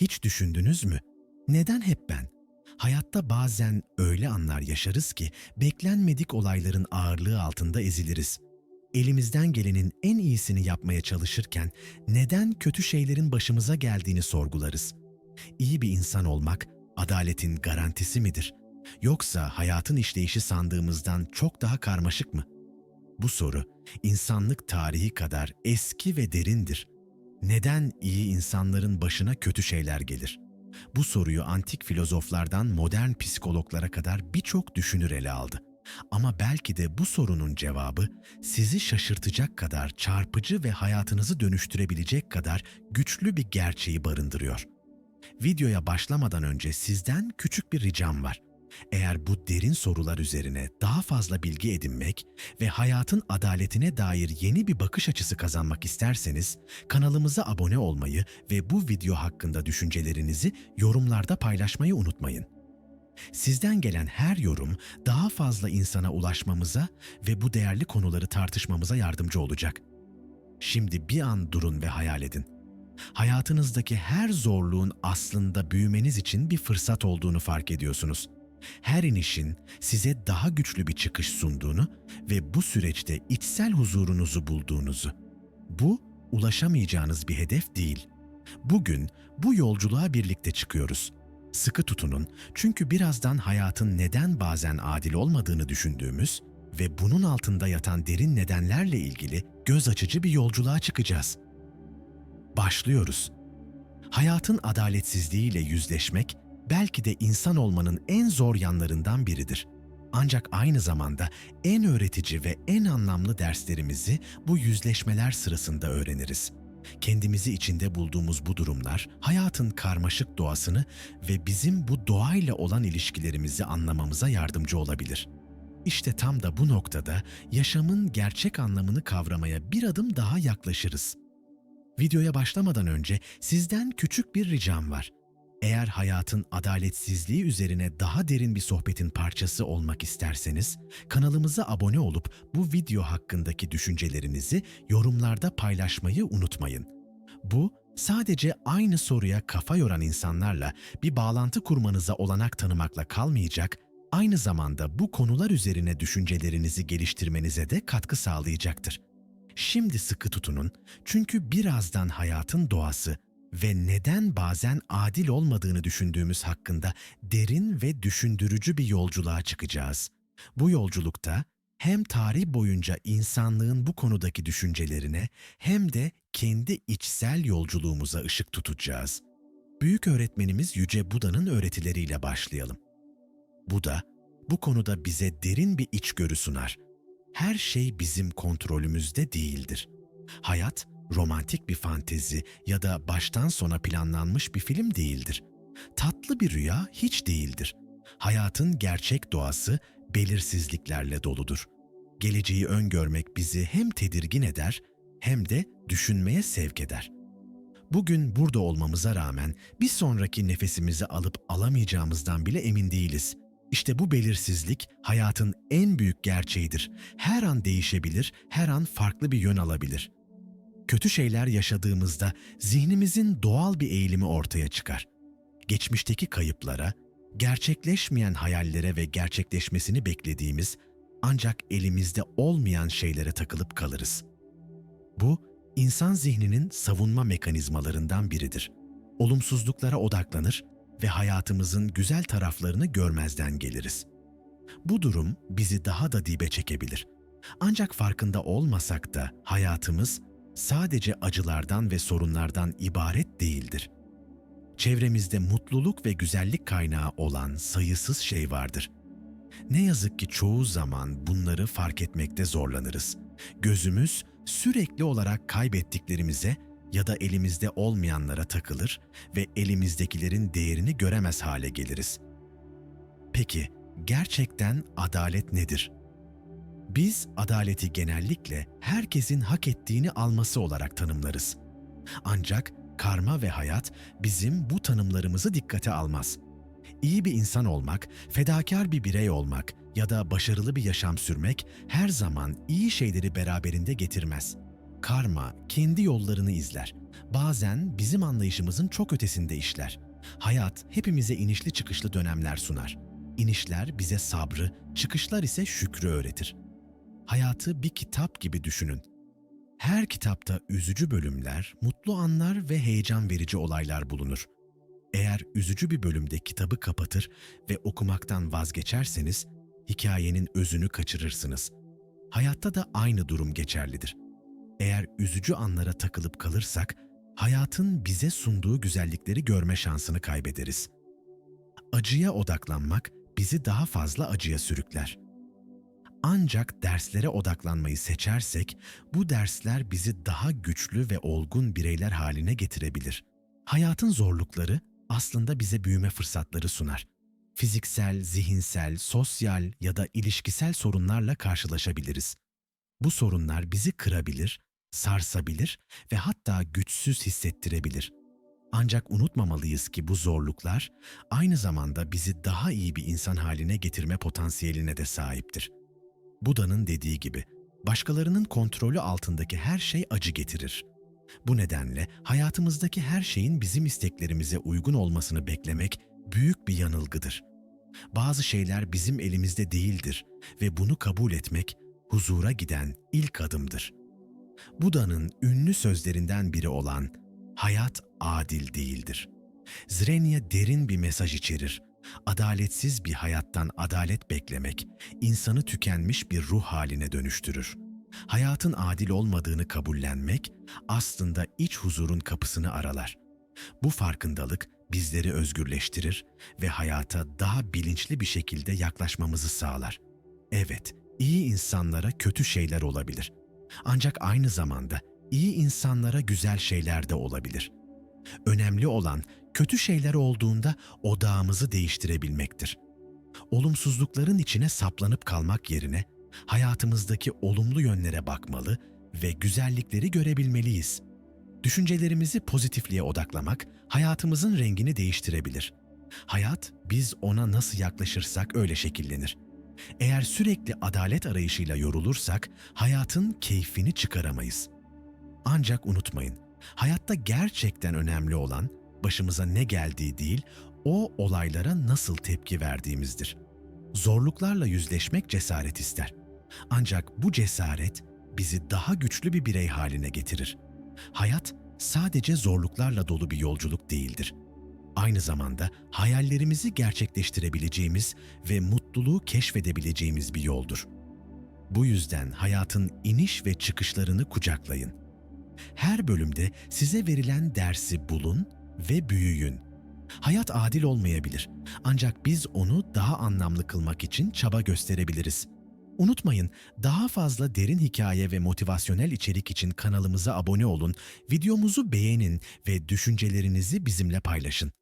Hiç düşündünüz mü? Neden hep ben? Hayatta bazen öyle anlar yaşarız ki beklenmedik olayların ağırlığı altında eziliriz. Elimizden gelenin en iyisini yapmaya çalışırken neden kötü şeylerin başımıza geldiğini sorgularız. İyi bir insan olmak adaletin garantisi midir? Yoksa hayatın işleyişi sandığımızdan çok daha karmaşık mı? Bu soru insanlık tarihi kadar eski ve derindir. Neden iyi insanların başına kötü şeyler gelir? Bu soruyu antik filozoflardan modern psikologlara kadar birçok düşünür ele aldı. Ama belki de bu sorunun cevabı sizi şaşırtacak kadar çarpıcı ve hayatınızı dönüştürebilecek kadar güçlü bir gerçeği barındırıyor. Videoya başlamadan önce sizden küçük bir ricam var. Eğer bu derin sorular üzerine daha fazla bilgi edinmek ve hayatın adaletine dair yeni bir bakış açısı kazanmak isterseniz kanalımıza abone olmayı ve bu video hakkında düşüncelerinizi yorumlarda paylaşmayı unutmayın. Sizden gelen her yorum daha fazla insana ulaşmamıza ve bu değerli konuları tartışmamıza yardımcı olacak. Şimdi bir an durun ve hayal edin. Hayatınızdaki her zorluğun aslında büyümeniz için bir fırsat olduğunu fark ediyorsunuz. Her inişin size daha güçlü bir çıkış sunduğunu ve bu süreçte içsel huzurunuzu bulduğunuzu. Bu ulaşamayacağınız bir hedef değil. Bugün bu yolculuğa birlikte çıkıyoruz. Sıkı tutunun çünkü birazdan hayatın neden bazen adil olmadığını düşündüğümüz ve bunun altında yatan derin nedenlerle ilgili göz açıcı bir yolculuğa çıkacağız. Başlıyoruz. Hayatın adaletsizliğiyle yüzleşmek belki de insan olmanın en zor yanlarından biridir. Ancak aynı zamanda en öğretici ve en anlamlı derslerimizi bu yüzleşmeler sırasında öğreniriz. Kendimizi içinde bulduğumuz bu durumlar hayatın karmaşık doğasını ve bizim bu doğayla olan ilişkilerimizi anlamamıza yardımcı olabilir. İşte tam da bu noktada yaşamın gerçek anlamını kavramaya bir adım daha yaklaşırız. Videoya başlamadan önce sizden küçük bir ricam var. Eğer hayatın adaletsizliği üzerine daha derin bir sohbetin parçası olmak isterseniz, kanalımıza abone olup bu video hakkındaki düşüncelerinizi yorumlarda paylaşmayı unutmayın. Bu, sadece aynı soruya kafa yoran insanlarla bir bağlantı kurmanıza olanak tanımakla kalmayacak, aynı zamanda bu konular üzerine düşüncelerinizi geliştirmenize de katkı sağlayacaktır. Şimdi sıkı tutunun çünkü birazdan hayatın doğası ve neden bazen adil olmadığını düşündüğümüz hakkında derin ve düşündürücü bir yolculuğa çıkacağız. Bu yolculukta hem tarih boyunca insanlığın bu konudaki düşüncelerine hem de kendi içsel yolculuğumuza ışık tutacağız. Büyük öğretmenimiz Yüce Buda'nın öğretileriyle başlayalım. Buda, bu konuda bize derin bir içgörü sunar. Her şey bizim kontrolümüzde değildir. Hayat, romantik bir fantezi ya da baştan sona planlanmış bir film değildir. Tatlı bir rüya hiç değildir. Hayatın gerçek doğası belirsizliklerle doludur. Geleceği öngörmek bizi hem tedirgin eder hem de düşünmeye sevk eder. Bugün burada olmamıza rağmen bir sonraki nefesimizi alıp alamayacağımızdan bile emin değiliz. İşte bu belirsizlik hayatın en büyük gerçeğidir. Her an değişebilir, her an farklı bir yön alabilir.'' Kötü şeyler yaşadığımızda zihnimizin doğal bir eğilimi ortaya çıkar. Geçmişteki kayıplara, gerçekleşmeyen hayallere ve gerçekleşmesini beklediğimiz ancak elimizde olmayan şeylere takılıp kalırız. Bu, insan zihninin savunma mekanizmalarından biridir. Olumsuzluklara odaklanır ve hayatımızın güzel taraflarını görmezden geliriz. Bu durum bizi daha da dibe çekebilir. Ancak farkında olmasak da hayatımız sadece acılardan ve sorunlardan ibaret değildir. Çevremizde mutluluk ve güzellik kaynağı olan sayısız şey vardır. Ne yazık ki çoğu zaman bunları fark etmekte zorlanırız. Gözümüz sürekli olarak kaybettiklerimize ya da elimizde olmayanlara takılır ve elimizdekilerin değerini göremez hale geliriz. Peki gerçekten adalet nedir? Biz adaleti genellikle herkesin hak ettiğini alması olarak tanımlarız. Ancak karma ve hayat bizim bu tanımlarımızı dikkate almaz. İyi bir insan olmak, fedakar bir birey olmak ya da başarılı bir yaşam sürmek her zaman iyi şeyleri beraberinde getirmez. Karma kendi yollarını izler. Bazen bizim anlayışımızın çok ötesinde işler. Hayat hepimize inişli çıkışlı dönemler sunar. İnişler bize sabrı, çıkışlar ise şükrü öğretir. Hayatı bir kitap gibi düşünün. Her kitapta üzücü bölümler, mutlu anlar ve heyecan verici olaylar bulunur. Eğer üzücü bir bölümde kitabı kapatır ve okumaktan vazgeçerseniz, hikayenin özünü kaçırırsınız. Hayatta da aynı durum geçerlidir. Eğer üzücü anlara takılıp kalırsak, hayatın bize sunduğu güzellikleri görme şansını kaybederiz. Acıya odaklanmak bizi daha fazla acıya sürükler. Ancak derslere odaklanmayı seçersek, bu dersler bizi daha güçlü ve olgun bireyler haline getirebilir. Hayatın zorlukları aslında bize büyüme fırsatları sunar. Fiziksel, zihinsel, sosyal ya da ilişkisel sorunlarla karşılaşabiliriz. Bu sorunlar bizi kırabilir, sarsabilir ve hatta güçsüz hissettirebilir. Ancak unutmamalıyız ki bu zorluklar aynı zamanda bizi daha iyi bir insan haline getirme potansiyeline de sahiptir. Buda'nın dediği gibi, başkalarının kontrolü altındaki her şey acı getirir. Bu nedenle hayatımızdaki her şeyin bizim isteklerimize uygun olmasını beklemek büyük bir yanılgıdır. Bazı şeyler bizim elimizde değildir ve bunu kabul etmek huzura giden ilk adımdır. Buda'nın ünlü sözlerinden biri olan hayat adil değildir. Zrenya derin bir mesaj içerir. Adaletsiz bir hayattan adalet beklemek insanı tükenmiş bir ruh haline dönüştürür. Hayatın adil olmadığını kabullenmek aslında iç huzurun kapısını aralar. Bu farkındalık bizleri özgürleştirir ve hayata daha bilinçli bir şekilde yaklaşmamızı sağlar. Evet, iyi insanlara kötü şeyler olabilir. Ancak aynı zamanda iyi insanlara güzel şeyler de olabilir. Önemli olan kötü şeyler olduğunda odağımızı değiştirebilmektir. Olumsuzlukların içine saplanıp kalmak yerine hayatımızdaki olumlu yönlere bakmalı ve güzellikleri görebilmeliyiz. Düşüncelerimizi pozitifliğe odaklamak hayatımızın rengini değiştirebilir. Hayat biz ona nasıl yaklaşırsak öyle şekillenir. Eğer sürekli adalet arayışıyla yorulursak hayatın keyfini çıkaramayız. Ancak unutmayın, hayatta gerçekten önemli olan başımıza ne geldiği değil, o olaylara nasıl tepki verdiğimizdir. Zorluklarla yüzleşmek cesaret ister. Ancak bu cesaret bizi daha güçlü bir birey haline getirir. Hayat sadece zorluklarla dolu bir yolculuk değildir. Aynı zamanda hayallerimizi gerçekleştirebileceğimiz ve mutluluğu keşfedebileceğimiz bir yoldur. Bu yüzden hayatın iniş ve çıkışlarını kucaklayın. Her bölümde size verilen dersi bulun ve büyüyün. Hayat adil olmayabilir ancak biz onu daha anlamlı kılmak için çaba gösterebiliriz. Unutmayın, daha fazla derin hikaye ve motivasyonel içerik için kanalımıza abone olun, videomuzu beğenin ve düşüncelerinizi bizimle paylaşın.